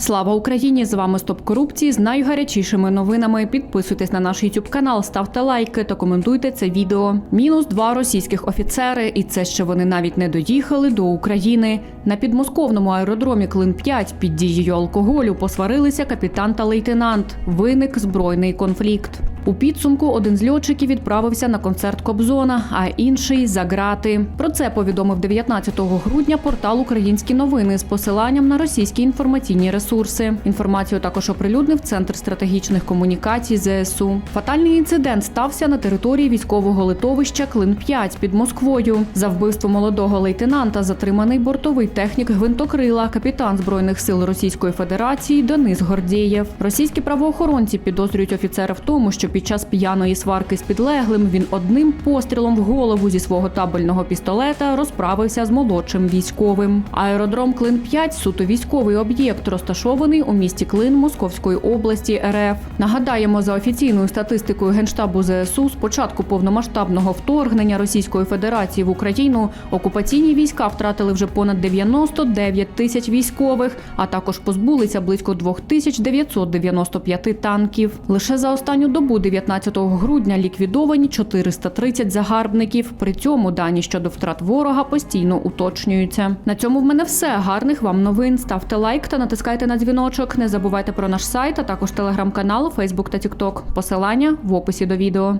Слава Україні! З вами Стоп корупції з найгарячішими новинами. Підписуйтесь на наш YouTube канал, ставте лайки та коментуйте це відео. Мінус два російських офіцери, і це ще вони навіть не доїхали до України. На підмосковному аеродромі Клин 5 під дією алкоголю посварилися капітан та лейтенант. Виник збройний конфлікт. У підсумку один з льотчиків відправився на концерт Кобзона, а інший за грати. Про це повідомив 19 грудня портал Українські новини з посиланням на російські інформаційні ресурси. Інформацію також оприлюднив Центр стратегічних комунікацій ЗСУ. Фатальний інцидент стався на території військового литовища Клин 5 під Москвою. За вбивство молодого лейтенанта затриманий бортовий технік гвинтокрила, капітан збройних сил Російської Федерації Денис Гордєєв. Російські правоохоронці підозрюють офіцера в тому, що під час п'яної сварки з підлеглим він одним пострілом в голову зі свого табельного пістолета розправився з молодшим військовим. Аеродром Клин 5 суто військовий об'єкт, розташований у місті Клин Московської області РФ. Нагадаємо, за офіційною статистикою генштабу ЗСУ, з початку повномасштабного вторгнення Російської Федерації в Україну окупаційні війська втратили вже понад 99 тисяч військових, а також позбулися близько 2995 танків. Лише за останню добу, 19 грудня, ліквідовані 430 загарбників. При цьому дані щодо втрат ворога постійно уточнюються. На цьому в мене все. Гарних вам новин. Ставте лайк та натискайте на дзвіночок. Не забувайте про наш сайт, а також телеграм-канал, Фейсбук та Тікток. Посилання в описі до відео.